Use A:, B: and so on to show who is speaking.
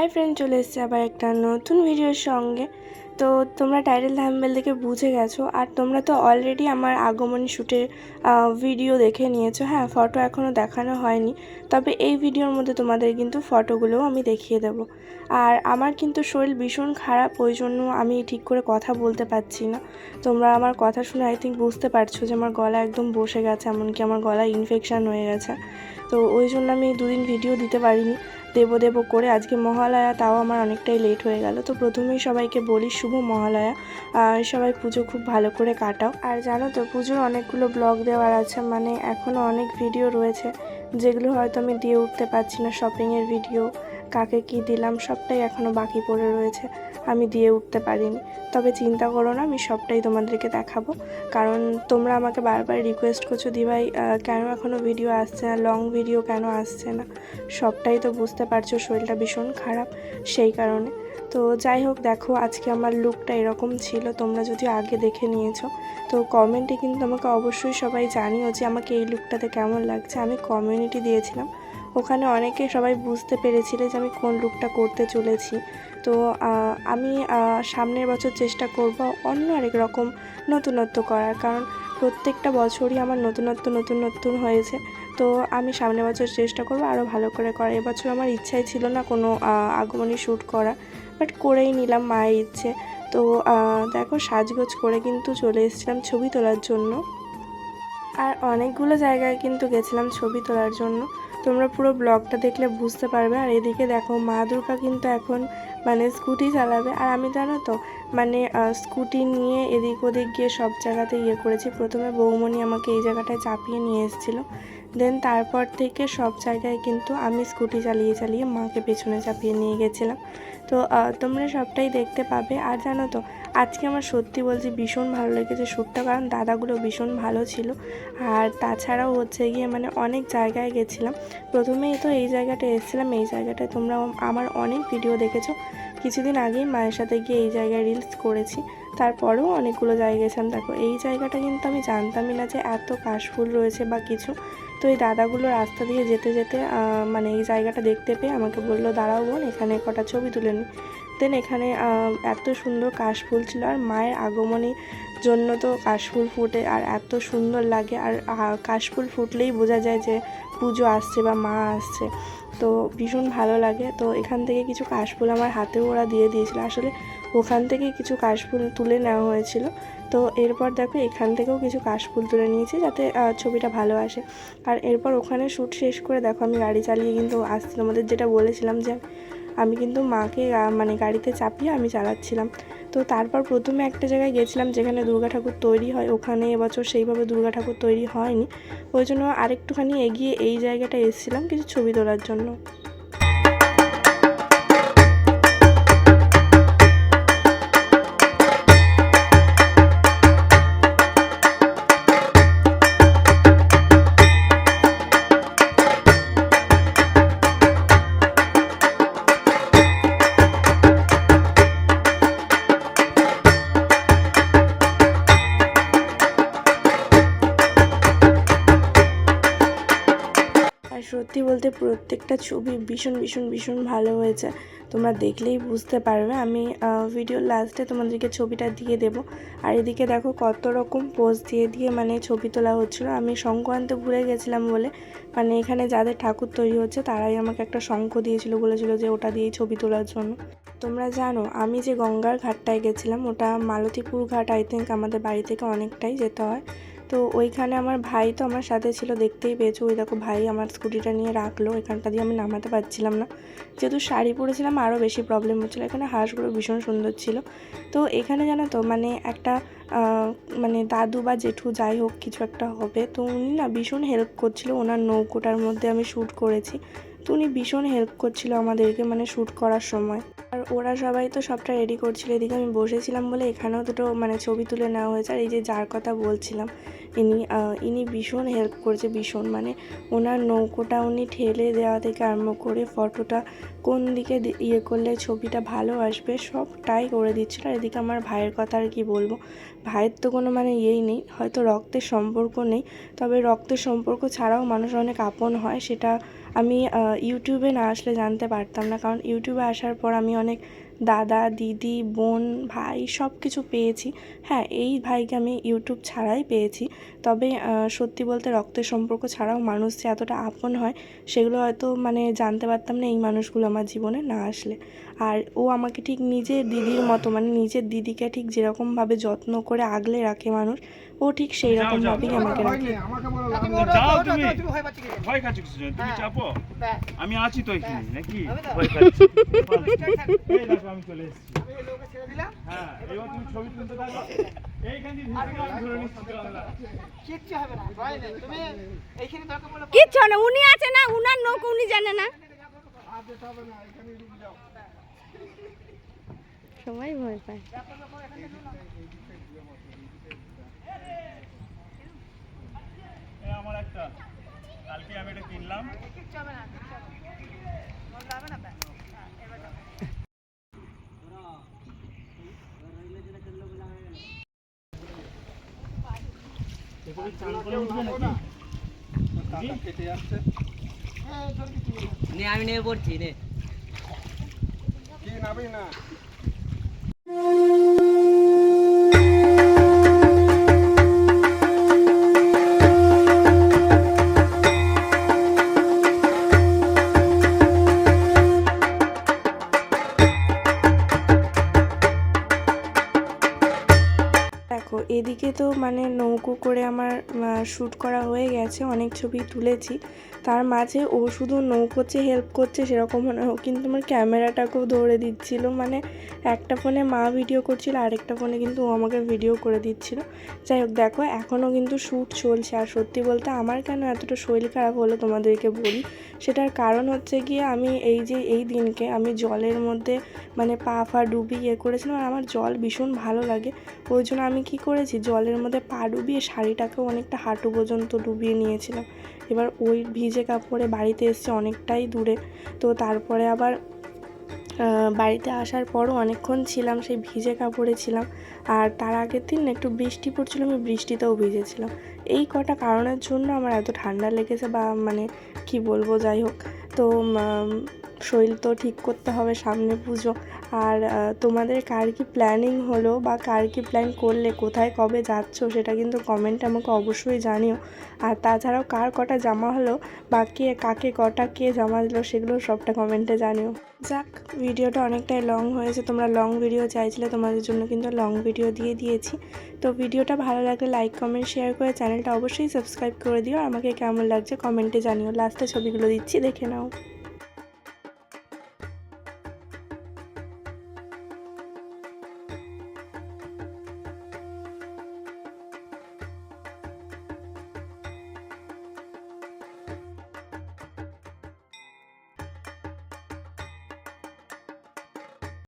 A: Hi friend চলে এসেছে আবার একটা নতুন ভিডিওর সঙ্গে। তো তোমরা টাইটেল থাম্বেল দেখে বুঝে গেছো। আর তোমরা তো অলরেডি আমার আগমনী শ্যুটের ভিডিও দেখে নিয়েছো। হ্যাঁ ফটো এখনও দেখানো হয়নি। তবে এই ভিডিওর মধ্যে তোমাদের কিন্তু ফটোগুলোও আমি দেখিয়ে দেব। আর আমার কিন্তু শরীর ভীষণ খারাপ, ওই জন্য আমি ঠিক করে কথা বলতে পারছি না। তোমরা আমার কথা শুনে আই থিঙ্ক বুঝতে পারছ যে আমার গলা একদম বসে গেছে, এমনকি আমার গলায় ইনফেকশান হয়ে গেছে। তো ওই জন্য আমি দুদিন ভিডিও দিতে পারিনি। দেবো দেব করে। আজকে মহালয়া, তাও আমার অনেকটাই লেট হয়ে গেল। তো প্রথমেই সবাইকে বলি শুভ মহালয়া। সবাই পুজো খুব ভালো করে কাটাও। আর জানো তো, পুজোর অনেকগুলো ব্লগ দেওয়ার আছে। মানে এখনও অনেক ভিডিও রয়েছে, যেগুলো হয়তো আমি দিয়ে উঠতে পারছি না শপিংয়ের ভিডিও কাকে কি দিলাম সবটাই এখনও বাকি পড়ে রয়েছে। আমি দিয়ে উঠতে পারিনি। তবে চিন্তা করো না আমি সবটাই তোমাদেরকে দেখাবো। কারণ তোমরা আমাকে বারবার রিকোয়েস্ট করছ দিভাই আহ, কেন এখনও ভিডিও আসছে না? লং ভিডিও কেন আসছে না? সবটাই তো বুঝতে পারছ শরীরটা ভীষণ খারাপ সেই কারণে। তো যাই হোক দেখো আজকে আমার লুকটা এরকম ছিল তোমরা যদি আগে দেখে নিয়েছো। তো কমেন্টে কিন্তু আমাকে অবশ্যই সবাই জানিও যে আমাকে এই লুকটাতে কেমন লাগছে। আমি কমিউনিটি দিয়েছিলাম। ওখানে অনেকে সবাই বুঝতে পেরেছিলে যে আমি কোন লুকটা করতে চলেছি। তো আমি সামনের বছর চেষ্টা করব অন্য আরেক রকম নতুনত্ব করার। কারণ প্রত্যেকটা বছরই আমার নতুনত্ব, নতুন নতুন হয়েছে। তো, আমি সামনের বছর চেষ্টা করব আরও ভালো করে করা এবছর আমার ইচ্ছাই ছিল না কোনো আগমনী শ্যুট করা বাট করেই নিলাম মায়ের ইচ্ছে। তো দেখো সাজগোজ করে কিন্তু চলে এসেছিলাম ছবি তোলার জন্য। আর অনেকগুলো জায়গায় কিন্তু গেছিলাম ছবি তোলার জন্য। তোমরা পুরো ব্লগটা দেখলে বুঝতে পারবে। আর এদিকে দেখো, মা দুর্গা কিন্তু এখন মানে স্কুটি চালাবে। আর আমি জানো তো মানে স্কুটি নিয়ে এদিক ওদিক গিয়ে সব জায়গাতে ইয়ে করেছি। প্রথমে বৌমণি আমাকে এই জায়গাটায় চাপিয়ে নিয়ে এসেছিল। দেন তারপর থেকে সব জায়গায় কিন্তু আমি স্কুটি চালিয়ে চালিয়ে মাকে পেছনে চাপিয়ে নিয়ে গেছিলাম। তো তোমরা সবটাই দেখতে পাবে। আর জানো তো আজকে আমার সত্যি বলছি ভীষণ ভালো লেগেছে শ্যুটটা, কারণ দাদাগুলো ভীষণ ভালো ছিল। আর তাছাড়াও হচ্ছে গিয়ে মানে অনেক জায়গায় গেছিলাম। প্রথমেই তো এই জায়গাটা এসেছিলাম, এই জায়গাটায় তোমরা আমার অনেক ভিডিও দেখেছ। কিছুদিন আগেই মায়ের সাথে গিয়ে এই জায়গায় রিলস করেছি। তারপরেও অনেকগুলো জায়গায় গেছিলাম। দেখো, এই জায়গাটা কিন্তু আমি জানতামই না যে এত কাশফুল রয়েছে বা কিছু। তো এই দাদাগুলো রাস্তা দিয়ে যেতে যেতে মানে এই জায়গাটা দেখতে পেয়ে আমাকে বলল, দাঁড়াও বোন, এখানে কটা ছবি তুলে নি। দেন এখানে এত সুন্দর কাশফুল ছিল আর মায়ের আগমনী জন্য তো কাশফুল ফুটে আর এত সুন্দর লাগে আর কাশফুল ফুটলেই বোঝা যায় যে পুজো আসছে বা মা আসছে। তো ভীষণ ভালো লাগে। তো এখান থেকে কিছু কাশফুল আমার হাতেও ওরা দিয়ে দিয়েছিল। আসলে ওখান থেকে কিছু কাশফুল তুলে নেওয়া হয়েছিল। তো এরপর দেখো এখান থেকেও কিছু কাশফুল তুলে নিয়েছি যাতে ছবিটা ভালো আসে। আর এরপর ওখানে শ্যুট শেষ করে দেখো আমি গাড়ি চালিয়ে কিন্তু আসছিলাম আমাদের যেটা বলেছিলাম যে আমি কিন্তু মাকে মানে গাড়িতে চাপিয়ে আমি চালাচ্ছিলাম। তো তারপর প্রথমে একটা জায়গায় গেছিলাম যেখানে দুর্গা ঠাকুর তৈরি হয়। ওখানে এবছর সেইভাবে দুর্গা ঠাকুর তৈরি হয়নি। ওই জন্য আরেকটুখানি এগিয়ে এই জায়গাটা এসেছিলাম কিছু ছবি তোলার জন্য। সত্যি বলতে প্রত্যেকটা ছবি ভীষণ ভীষণ ভীষণ ভালো হয়েছে। তোমরা দেখলেই বুঝতে পারবে। আমি ভিডিও লাস্টে তোমাদেরকে ছবিটা দিয়ে দেব। আর এদিকে দেখো কত রকম পোজ দিয়ে দিয়ে মানে ছবি তোলা হচ্ছিল। আমি শঙ্খ আনতে ভুলে গেছিলাম বলে। মানে এখানে যাদের ঠাকুর তৈরি হচ্ছে, তারাই আমাকে একটা শঙ্খ দিয়েছিল, বলেছিল যে ওটা দিয়েই ছবি তোলার জন্য। তোমরা জানো, আমি যে গঙ্গার ঘাটটায় গেছিলাম, ওটা মালতীপুর ঘাট আই থিঙ্ক আমাদের বাড়ি থেকে অনেকটাই যেতে হয়। তো ওইখানে আমার ভাই তো আমার সাথে ছিল, দেখতেই পেয়েছ। ওই দেখো ভাই আমার স্কুটিটা নিয়ে রাখল এখানটা দিয়ে আমি নামাতে পারছিলাম না। যেহেতু শাড়ি পরেছিলাম, আরও বেশি প্রবলেম হচ্ছিল। এখানে হাঁসগুলো ভীষণ সুন্দর ছিল। তো এখানে জানো তো মানে একটা মানে দাদু বা জেঠু যাই হোক, কিছু একটা হবে। তো উনি না ভীষণ হেল্প করছিল, ওনার নৌকোটার মধ্যে আমি শ্যুট করেছি। তো উনি ভীষণ হেল্প করছিল আমাদেরকে মানে শ্যুট করার সময়। আর ওরা সবাই তো সবটা রেডি করছিল। এদিকে আমি বসেছিলাম বলে এখানেও দুটো মানে ছবি তুলে নেওয়া হয়েছে। আর এই যে যার কথা বলছিলাম ইনি ইনি ভীষণ হেল্প করেছে, ভীষণ মানে ওনার নৌকোটা উনি ঠেলে দেওয়া থেকে আরম্ভ করে ফটোটা কোন দিকে ইয়ে করলে ছবিটা ভালো আসবে সবটাই করে দিচ্ছিল। এদিকে আমার ভাইয়ের কথা আর কি বলব, ভাইয়ের তো কোনো মানে ইয়েই নেই, হয়তো রক্তের সম্পর্ক নেই, তবে রক্তের সম্পর্ক ছাড়াও মানুষ অনেক আপন হয়, সেটা আমি ইউটিউবে না আসলে জানতে পারতাম না, কারণ ইউটিউবে আসার পর আমি অনেক দাদা, দিদি, বোন, ভাই সব কিছু পেয়েছি। হ্যাঁ এই ভাইকে আমি ইউটিউব ছাড়াই পেয়েছি। তবে সত্যি বলতে রক্তের সম্পর্ক ছাড়াও মানুষ যে এতটা আপন হয়, সেগুলো হয়তো মানে জানতে পারতাম না এই মানুষগুলো আমার জীবনে না আসলে। আর ও আমাকে ঠিক নিজের দিদির মতো মানে নিজের দিদিকে ঠিক যেরকমভাবে যত্ন করে আগলে রাখে মানুষ ও ঠিক সেই রকমভাবেই
B: যাও,
A: আমাকে রাখে।
B: যাও তুমি।
C: ভয়
B: খাচ্ছ কিছু তুমি
C: হ্যাঁ।
B: চাপো। আমি আছি তো এখানে নাকি? ভয় খাচ্ছি আমি চলে এসেছি।
C: আমি এই লোককে ছেড়ে দিলাম,
B: হ্যাঁ এবার তুমি ছবি তুলতে থাকো।
C: কিচ্ছু না
D: উনি আছে না উনার নৌকো উনি জানে না। সবাই ভয় পায়
B: এই আমার একটা কালকে আমি এটা কিনলাম
C: না, কিচ্ছু হবে না। মজা হবে না, ধরে দিচ্ছি।
E: নে
A: এদিকে তো মানে নৌকো করে আমার শ্যুট করা হয়ে গেছে অনেক ছবি তুলেছি। তার মাঝে ও শুধু নৌকোতে হেল্প করছে সেরকম মনে হোক কিন্তু আমার ক্যামেরাটাকেও ধরে দিচ্ছিল। মানে একটা ফোনে মা ভিডিও করছিল, আরেকটা ফোনে কিন্তু ও আমাকে ভিডিও করে দিচ্ছিল। যাই হোক, দেখো, এখনও কিন্তু শ্যুট চলছে। আর সত্যি বলতে আমার কেন এতটা শরীর খারাপ হলো তোমাদেরকে বলি? সেটার কারণ হচ্ছে গিয়ে আমি এই যে, এই দিনকে আমি জলের মধ্যে মানে পা ফা ডুবি ইয়ে করেছিলাম আর আমার জল ভীষণ ভালো লাগে। ওই জন্য আমি কি করেছি? জলের মধ্যে পা ডুবিয়ে শাড়িটাকেও অনেকটা হাঁটু পর্যন্ত ডুবিয়ে নিয়েছিলাম। এবার ওই ভিজে কাপড়ে বাড়িতে এসছে অনেকটাই দূরে। তো তারপরে আবার বাড়িতে আসার পরও অনেকক্ষণ ছিলাম, সেই ভিজে কাপড়ে ছিলাম। আর তার আগের দিন একটু বৃষ্টি পড়ছিল, আমি বৃষ্টিতেও ভিজেছিলাম। এই কটা কারণের জন্য আমার এত ঠান্ডা লেগেছে বা মানে কি বলব, যাই হোক। তো শরীর তো ঠিক করতে হবে, সামনে পুজো। আর তোমাদের কার কি প্ল্যানিং হলো বা কার কি প্ল্যান করলে, কোথায় কবে যাচ্ছ সেটা কিন্তু কমেন্টে আমাকে অবশ্যই জানিও। আর তাছাড়াও কার কটা জামা হলো, বা কে, কাকে কটা কে জামা দিল সেগুলো সবটা কমেন্টে জানিও। যাক ভিডিওটা অনেকটাই লং হয়েছে, তোমরা লং ভিডিও চাইছিলে, তোমাদের জন্য কিন্তু লং ভিডিও দিয়ে দিয়েছি। তো ভিডিওটা ভালো লাগলে লাইক কমেন্ট শেয়ার করে চ্যানেলটা অবশ্যই সাবস্ক্রাইব করে দিও। আমাকে কেমন লাগছে কমেন্টে জানিও। লাস্টে ছবিগুলো দিচ্ছি, দেখে নাও।